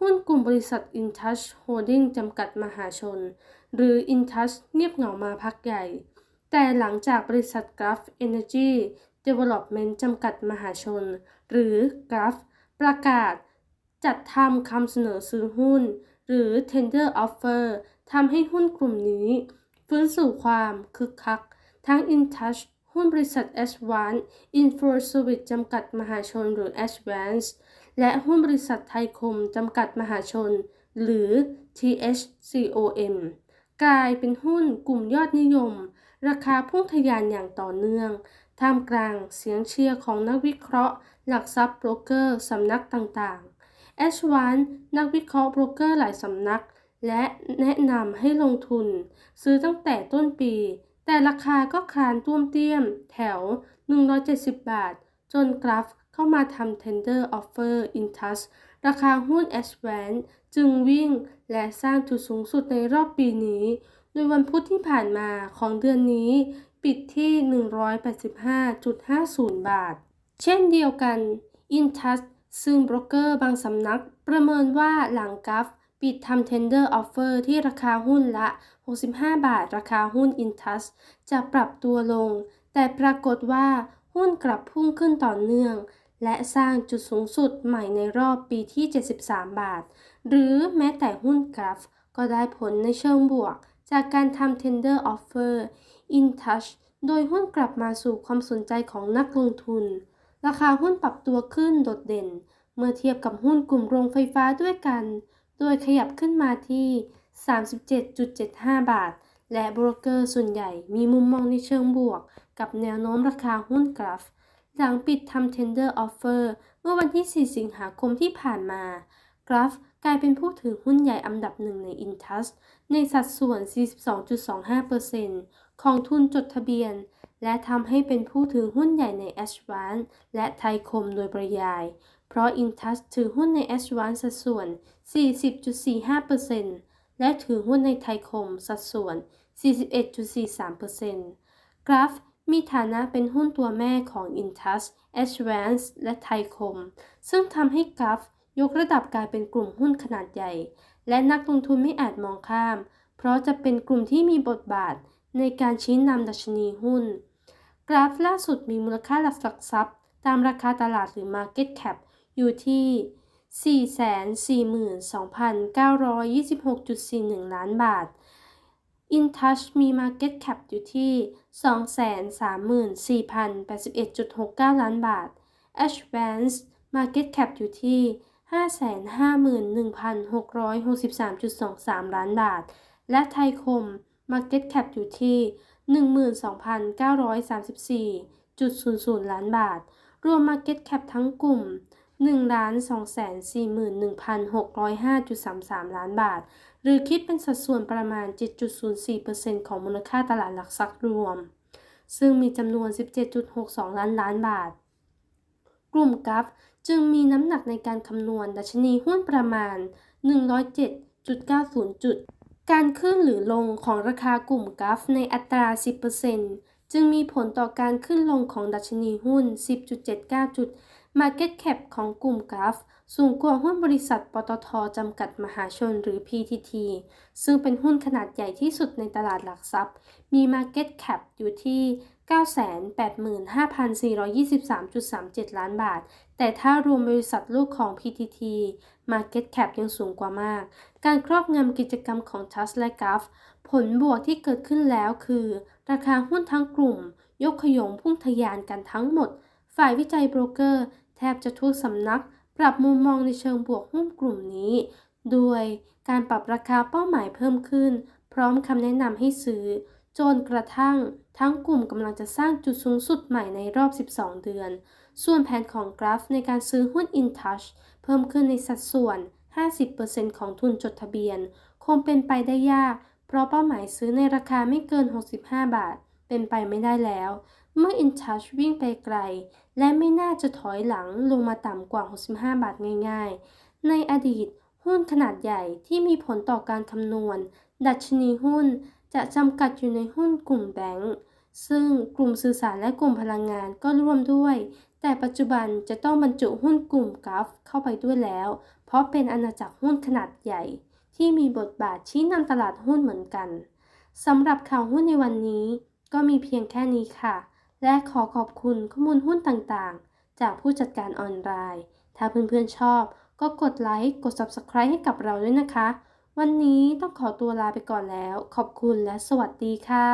หุ้นกลุ่มบริษัท InTouch Holding จำกัดมหาชน หรือ InTouch เงียบเหงามาพักใหญ่ แต่หลังจากบริษัท Graph Energy Development จำกัดมหาชน หรือ Graph ประกาศ จัดทำคำเสนอซื้อหุ้น หรือ Tender Offer ทำให้หุ้นกลุ่มนี้ ฟื้นสู่ความคึกคัก ทั้ง InTouch หุ้นบริษัท Advance Info Service จำกัดมหาชนหรือ Advance และหุ้นบริษัทไทยคมจำกัดมหาชน หรือ THCOM กลายเป็นหุ้นกลุ่มยอดนิยม ราคาพุ่งทะยานอย่างต่อเนื่อง ท่ามกลางเสียงเชียร์ของนักวิเคราะห์ หลักทรัพย์โบรกเกอร์สำนักต่างๆ a s h w a n นักวิเคราะห์โบรกเกอร์หลายสำนัก และแนะนำให้ลงทุน ซื้อตั้งแต่ต้นปี แต่ราคาก็คลานต้วมเตี้ยมแถว 170 บาท จนกราฟ เข้ามาทำ tender offer in touch ราคาหุ้น a s v a n จึงวิ่งและสร้างจุดสูงสุดในรอบปีนี้ โดยวันพุธที่ผ่านมาของเดือนนี้ ปิดที่ 185.50 บาท เช่นเดียวกัน InTouch ซึ่งโบรกเกอร์บางสำนักประเมินว่าหลังกราฟปิดทำ tender offer ที่ราคาหุ้นละ 65 บาท ราคาหุ้น InTouch จะปรับตัวลง แต่ปรากฏว่าหุ้นกลับพุ่งขึ้นต่อเนื่อง และสร้างจุดสูงสุดใหม่ในรอบปีที่ 73 บาท หรือแม้แต่หุ้นกราฟ ก็ได้ผลในเชิงบวก จากการทำ tender offer InTouch โดยหุ้นกลับมาสู่ความสนใจของนักลงทุน ราคาหุ้นปรับตัวขึ้นโดดเด่น เมื่อเทียบกับหุ้นกลุ่มโรงไฟฟ้าด้วยกัน โดยขยับขึ้นมาที่ 37.75 บาท และโบรกเกอร์ส่วนใหญ่มีมุมมองในเชิงบวก กับแนวโน้มราคาหุ้นกราฟ หลังปิดทำ tender offer เมื่อวันที่ 4 สิงหาคมที่ผ่านมากราฟกลายเป็นผู้ถือหุ้นใหญ่อันดับหนึ่งใน Intus ในสัดส่วน 42.25%ของทุนจดทะเบียน และทำให้เป็นผู้ถือหุ้นใหญ่ใน a s h w a n และไทยคมโดยปริยาย เพราะ Intus ถือหุ้นใน a s h w a n สัดส่วน 40.45%และถือหุ้นในไทยคมสัดส่วน 41.43%กราฟ มีฐานะเป็นหุ้นตัวแม่ของ Intus, Advance และไทยคม ซึ่งทำให้กราฟยกระดับกลายเป็นกลุ่มหุ้นขนาดใหญ่ และนักลงทุนไม่อาจมองข้าม เพราะจะเป็นกลุ่มที่มีบทบาทในการชี้นำดัชนีหุ้น กราฟล่าสุดมีมูลค่าหลักทรัพย์ ตามราคาตลาดหรือ Market Cap อยู่ที่ 442,926.41 ล้านบาท InTouch มี Market Cap อยู่ที่ 234,081.69 ล้านบาท Advance Market Cap อยู่ที่ 551,663.23 ล้านบาท และไทยคม Market Cap อยู่ที่ 12,934.00 ล้านบาท รวม Market Cap ทั้งกลุ่ม 1,241,605.33 ล้านบาท หรือคิดเป็นสัดส่วนประมาณ 7.04%ของมูลค่าตลาดหลักทรัพย์รวม ซึ่งมีจำนวน 17.62 ล้านล้านบาท กลุ่มกราฟจึงมีน้ำหนักในการคำนวณดัชนีหุ้นประมาณ 107.90 จุด การขึ้นหรือลงของราคากลุ่มกราฟในอัตรา 10%จึงมีผลต่อการขึ้นลงของดัชนีหุ้น 10.79 จุด Market Cap ของกลุ่มกราฟสูงกว่าหุ้นบริษัทปตทจำกัดมหาชนหรือ PTT ซึ่งเป็นหุ้นขนาดใหญ่ที่สุดในตลาดหลักทรัพย์ มี Market Cap อยู่ที่ 985,423.37 ล้านบาท แต่ถ้ารวมบริษัทลูกของ PTT Market Cap ยังสูงกว่ามาก การครอบงำกิจกรรมของ Trust และ g u f ผลบวกที่เกิดขึ้นแล้วคือ ราคาหุ้นทั้งกลุ่ม ยกขยงพุ่งทะยานกันทั้งหมด ฝ่ายวิจัยโบรกเกอร์ แทบจะทุกสำนักปรับมุมมองในเชิงบวกหุ้นกลุ่มนี้โดยการปรับราคาเป้าหมายเพิ่มขึ้น พร้อมคำแนะนำให้ซื้อ จนกระทั่งทั้งกลุ่มกำลังจะสร้างจุดสูงสุดใหม่ในรอบ 12 เดือน ส่วนแผนของกราฟในการซื้อหุ้น InTouch เพิ่มขึ้นในสัดส่วน 50%ของทุนจดทะเบียน คงเป็นไปได้ยาก เพราะเป้าหมายซื้อในราคาไม่เกิน 65 บาท เป็นไปไม่ได้แล้ว เมื่อ InTouch วิ่งไปไกล และไม่น่าจะถอยหลังลงมาต่ำกว่า 65 บาทง่ายๆ ในอดีต หุ้นขนาดใหญ่ที่มีผลต่อการคำนวณ ดัชนีหุ้นจะจำกัดอยู่ในหุ้นกลุ่มแบงก์ซึ่งกลุ่มสื่อสารและกลุ่มพลังงานก็ร่วมด้วย แต่ปัจจุบันจะต้องบรรจุหุ้นกลุ่มกราฟเข้าไปด้วยแล้ว เพราะเป็นอาณาจักรหุ้นขนาดใหญ่ ที่มีบทบาทชี้นำตลาดหุ้นเหมือนกันสำหรับข่าวหุ้นในวันนี้ ก็มีเพียงแค่นี้ค่ะ และขอขอบคุณข้อมูลหุ้นต่างๆ จากผู้จัดการออนไลน์ ถ้าเพื่อนๆชอบ ก็กดไลค์ กด Subscribe ให้กับเราด้วยนะคะ วันนี้ต้องขอตัวลาไปก่อนแล้ว ขอบคุณและสวัสดีค่ะ